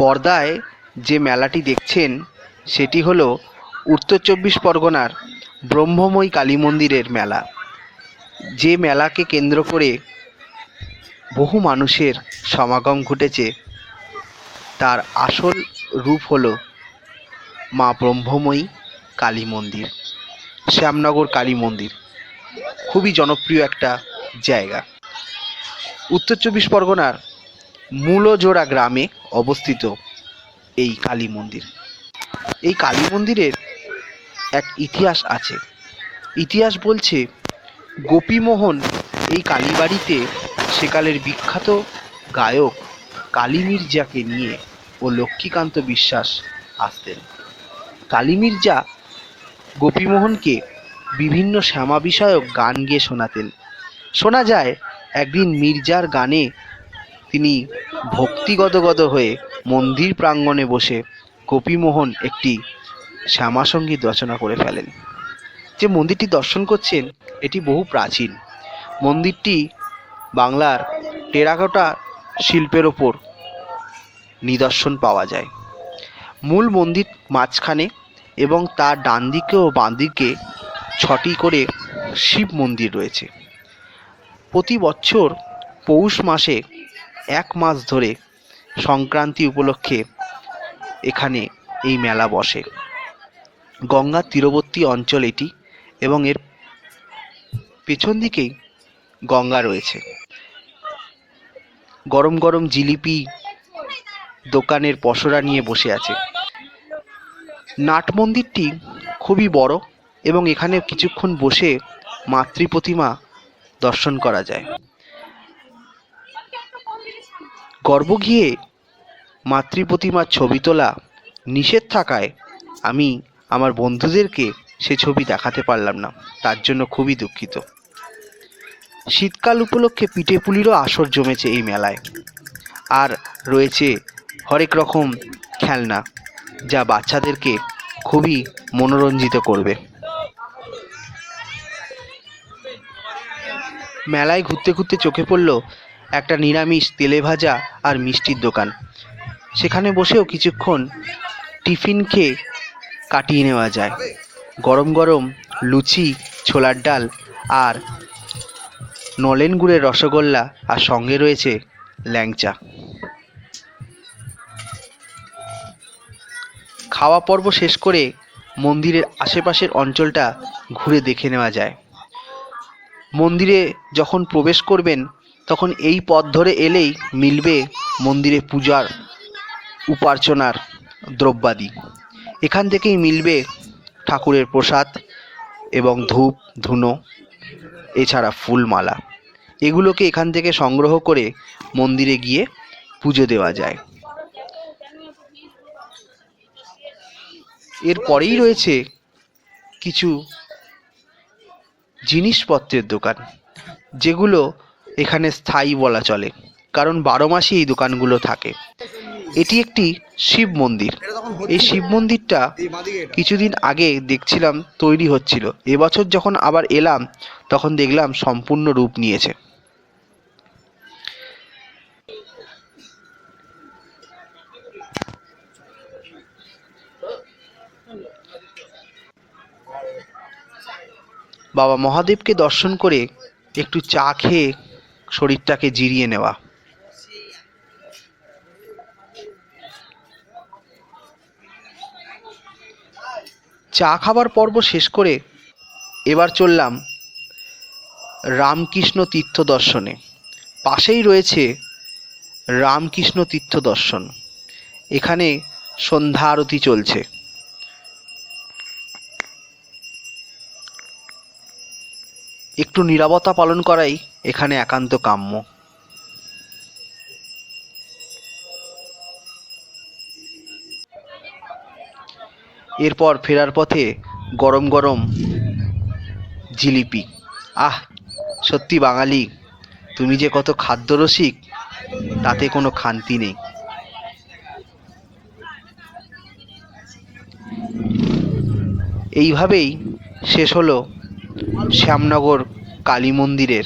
পর্দায় যে মেলাটি দেখছেন, সেটি হলো উত্তর চব্বিশ পরগনার ব্রহ্মময়ী কালী মন্দিরের মেলা। যে মেলাকে কেন্দ্র করে বহু মানুষের সমাগম ঘটেছে। তার আসল রূপ হলো মা ব্রহ্মময়ী কালী মন্দির, শ্যামনগর কালী মন্দির। খুবই জনপ্রিয় একটা জায়গা। উত্তর চব্বিশ পরগনার মূলজোড়া গ্রামে অবস্থিত এই কালী মন্দির। এই কালী মন্দিরের এক ইতিহাস আছে। ইতিহাস বলছে, গোপীমোহন এই কালীবাড়িতে সেকালের বিখ্যাত গায়ক কালী মির্জাকে নিয়ে ও লক্ষ্মীকান্ত বিশ্বাস আসতেন। কালী মির্জা গোপীমোহনকে বিভিন্ন শ্যামা বিষয়ক গান গেয়ে শোনাতেন। শোনা যায়, একদিন মির্জার গানে তিনি ভক্তিগদগদ হয়ে মন্দির প্রাঙ্গণে বসে গোপীমোহন একটি শ্যামা সংগীত রচনা করে ফেলেন। যে মন্দিরটি দর্শন করছেন, এটি বহু প্রাচীন। মন্দিরটি বাংলার টেরাকোটা শিল্পের ওপর নিদর্শন পাওয়া যায়। মূল মন্দির মাঝখানে এবং তার ডান দিকে ও বাঁ দিকে ছটি করে শিব মন্দির রয়েছে। প্রতি বছর পৌষ মাসে এক মাস ধরে সংক্রান্তি উপলক্ষে এখানে এই মেলা বসে। গঙ্গার তীরবর্তী অঞ্চল এটি এবং এর পেছন দিকেই গঙ্গা রয়েছে। গরম গরম জিলিপি দোকানের পসরা নিয়ে বসে আছে। নাট মন্দিরটি খুবই বড় এবং এখানে কিছুক্ষণ বসে মাতৃ প্রতিমা দর্শন করা যায়। গর্ভগৃহে মাতৃ প্রতিমার ছবি তোলা নিষেধ থাকায় আমি আমার বন্ধুদেরকে সে ছবি দেখাতে পারলাম না। তার জন্য খুবই দুঃখিত। শীতকাল উপলক্ষে পিঠে পুলিরও আসর জমেছে এই মেলায়। আর রয়েছে হরেক রকম খেলনা যা বাচ্চাদেরকে খুবই মনোরঞ্জিত করবে। মেলায় ঘুরতে ঘুরতে চোখে পড়ল একটা নিরামিষ তেলে ভাজা আর মিষ্টির দোকান। সেখানে বসেও কিছুক্ষণ টিফিন খেয়ে কাটিয়ে নেওয়া যায়। গরম গরম লুচি, ছোলার ডাল আর নলেন গুড়ের রসগোল্লা আর সঙ্গে রয়েছে ল্যাংচা। খাওয়া পর্ব শেষ করে মন্দিরের আশেপাশের অঞ্চলটা ঘুরে দেখে নেওয়া যায়। মন্দিরে যখন প্রবেশ করবেন তখন এই পথ ধরে এলেই মিলবে মন্দিরে পূজার উপার্চনার দ্রব্যাদি। এখান থেকেই মিলবে ঠাকুরের প্রসাদ এবং ধূপ, ধুনো, এছাড়া ফুলমালা। এগুলোকে এখান থেকে সংগ্রহ করে মন্দিরে গিয়ে পুজো দেওয়া যায়। এরপরেই রয়েছে কিছু জিনিসপত্রের দোকান, যেগুলো এখানে স্থায়ী বলা চলে, কারণ বারো মাসই এই দোকানগুলো থাকে। এটি একটি শিব মন্দির। এই শিব মন্দিরটা কিছুদিন আগে দেখছিলাম, তৈরি হচ্ছিল। এবছর যখন আবার এলাম, তখন দেখলাম সম্পূর্ণ রূপ নিয়েছে। বাবা মহাদেবকে দর্শন করে একটু চা খেয়ে শরীরটাকে জিরিয়ে নেওয়া। চা খাবার পর্ব শেষ করে এবার চললাম রামকৃষ্ণ তীর্থ দর্শনে। পাশেই রয়েছে রামকৃষ্ণ তীর্থ দর্শন। এখানে সন্ধ্যা আরতি চলছে। একটু নীরবতা পালন করাই এখানে একান্ত কাম্য। এরপর ফেরার পথে গরম গরম জিলিপি। আহ, সত্যি বাঙালি, তুমি যে কত খাদ্যরসিক, তাতে কোনো খান্তি নেই। এইভাবেই শেষ হলো শ্যামনগর কালী মন্দিরের